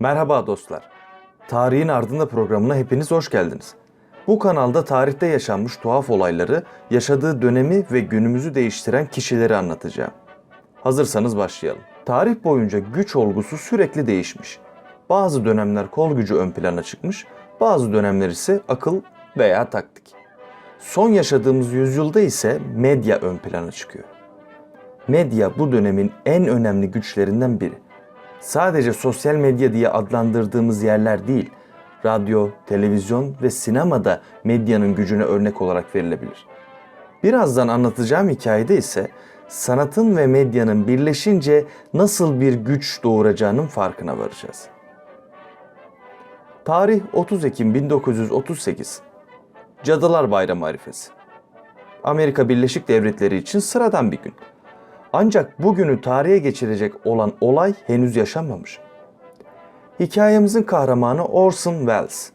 Merhaba dostlar. Tarihin Ardında programına hepiniz hoş geldiniz. Bu kanalda tarihte yaşanmış tuhaf olayları, yaşadığı dönemi ve günümüzü değiştiren kişileri anlatacağım. Hazırsanız başlayalım. Tarih boyunca güç olgusu sürekli değişmiş. Bazı dönemler kol gücü ön plana çıkmış, bazı dönemler ise akıl veya taktik. Son yaşadığımız yüzyılda ise medya ön plana çıkıyor. Medya bu dönemin en önemli güçlerinden biri sadece sosyal medya diye adlandırdığımız yerler değil, radyo, televizyon ve sinemada medyanın gücüne örnek olarak verilebilir. Birazdan anlatacağım hikayede ise sanatın ve medyanın birleşince nasıl bir güç doğuracağının farkına varacağız. Tarih 30 Ekim 1938. Cadılar Bayramı arifesi. Amerika Birleşik Devletleri için sıradan bir gün. Ancak bugünü tarihe geçirecek olan olay henüz yaşanmamış. Hikayemizin kahramanı Orson Welles.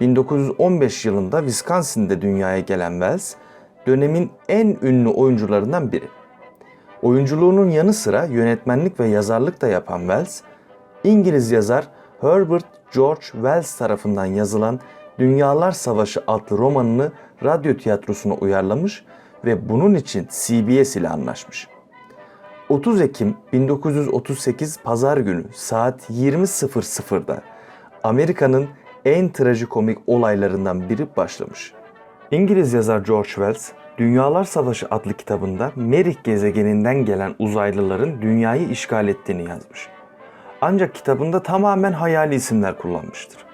1915 yılında Wisconsin'de dünyaya gelen Welles, dönemin en ünlü oyuncularından biri. Oyunculuğunun yanı sıra yönetmenlik ve yazarlık da yapan Welles, İngiliz yazar Herbert George Wells tarafından yazılan Dünyalar Savaşı adlı romanını radyo tiyatrosuna uyarlamış ve bunun için CBS ile anlaşmış. 30 Ekim 1938 Pazar günü saat 20.00'da Amerika'nın en trajikomik olaylarından biri başlamış. İngiliz yazar George Wells, Dünyalar Savaşı adlı kitabında Merih gezegeninden gelen uzaylıların dünyayı işgal ettiğini yazmış. Ancak kitabında tamamen hayali isimler kullanmıştır.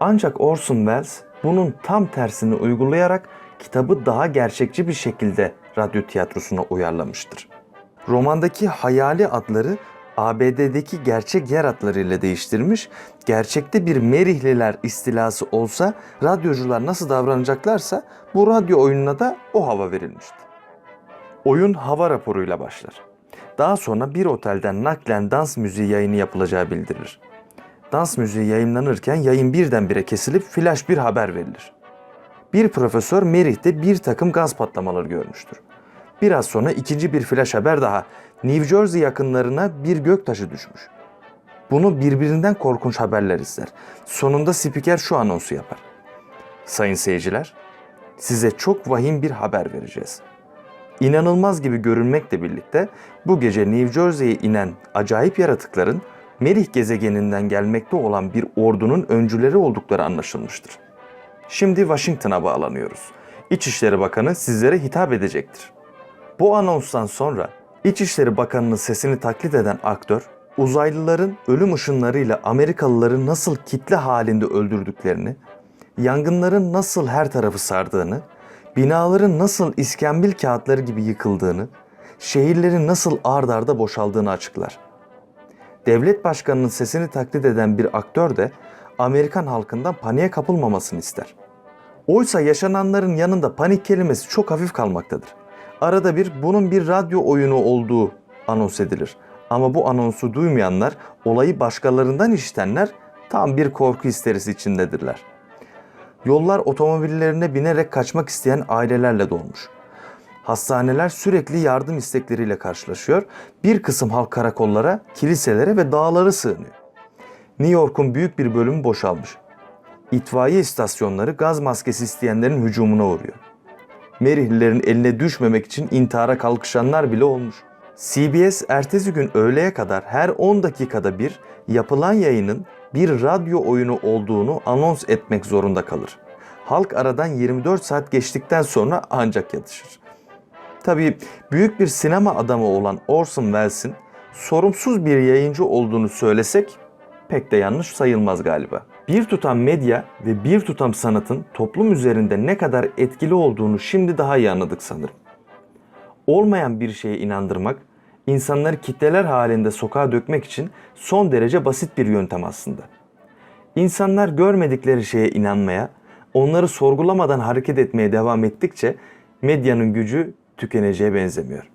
Ancak Orson Welles bunun tam tersini uygulayarak kitabı daha gerçekçi bir şekilde radyo tiyatrosuna uyarlamıştır. Romandaki hayali adları ABD'deki gerçek yer adlarıyla değiştirmiş, gerçekte bir Merihliler istilası olsa radyocular nasıl davranacaklarsa bu radyo oyununa da o hava verilmişti. Oyun hava raporuyla başlar. Daha sonra bir otelden naklen dans müziği yayını yapılacağı bildirilir. Dans müziği yayınlanırken yayın birdenbire kesilip flash bir haber verilir. Bir profesör Merih'te bir takım gaz patlamaları görmüştür. Biraz sonra ikinci bir flash haber daha. New Jersey yakınlarına bir göktaşı düşmüş. Bunu birbirinden korkunç haberler izler. Sonunda spiker şu anonsu yapar. Sayın seyirciler, size çok vahim bir haber vereceğiz. İnanılmaz gibi görünmekle birlikte bu gece New Jersey'ye inen acayip yaratıkların Merih gezegeninden gelmekte olan bir ordunun öncüleri oldukları anlaşılmıştır. Şimdi Washington'a bağlanıyoruz. İçişleri Bakanı sizlere hitap edecektir. Bu anonstan sonra İçişleri Bakanı'nın sesini taklit eden aktör, uzaylıların ölüm ışınlarıyla Amerikalıları nasıl kitle halinde öldürdüklerini, yangınların nasıl her tarafı sardığını, binaların nasıl iskambil kağıtları gibi yıkıldığını, şehirlerin nasıl ard arda boşaldığını açıklar. Devlet başkanının sesini taklit eden bir aktör de Amerikan halkından paniğe kapılmamasını ister. Oysa yaşananların yanında panik kelimesi çok hafif kalmaktadır. Arada bir bunun bir radyo oyunu olduğu anons edilir. Ama bu anonsu duymayanlar, olayı başkalarından işitenler tam bir korku histerisi içindedirler. Yollar otomobillerine binerek kaçmak isteyen ailelerle dolmuş. Hastaneler sürekli yardım istekleriyle karşılaşıyor. Bir kısım halk karakollara, kiliselere ve dağlara sığınıyor. New York'un büyük bir bölümü boşalmış. İtfaiye istasyonları gaz maskesi isteyenlerin hücumuna uğruyor. Merihlilerin eline düşmemek için intihara kalkışanlar bile olmuş. CBS ertesi gün öğleye kadar her 10 dakikada bir yapılan yayının bir radyo oyunu olduğunu anons etmek zorunda kalır. Halk aradan 24 saat geçtikten sonra ancak yatışır. Tabii büyük bir sinema adamı olan Orson Welles'in sorumsuz bir yayıncı olduğunu söylesek pek de yanlış sayılmaz galiba. Bir tutam medya ve bir tutam sanatın toplum üzerinde ne kadar etkili olduğunu şimdi daha iyi anladık sanırım. Olmayan bir şeye inandırmak, insanları kitleler halinde sokağa dökmek için son derece basit bir yöntem aslında. İnsanlar görmedikleri şeye inanmaya, onları sorgulamadan hareket etmeye devam ettikçe medyanın gücü tükeneceğe benzemiyor.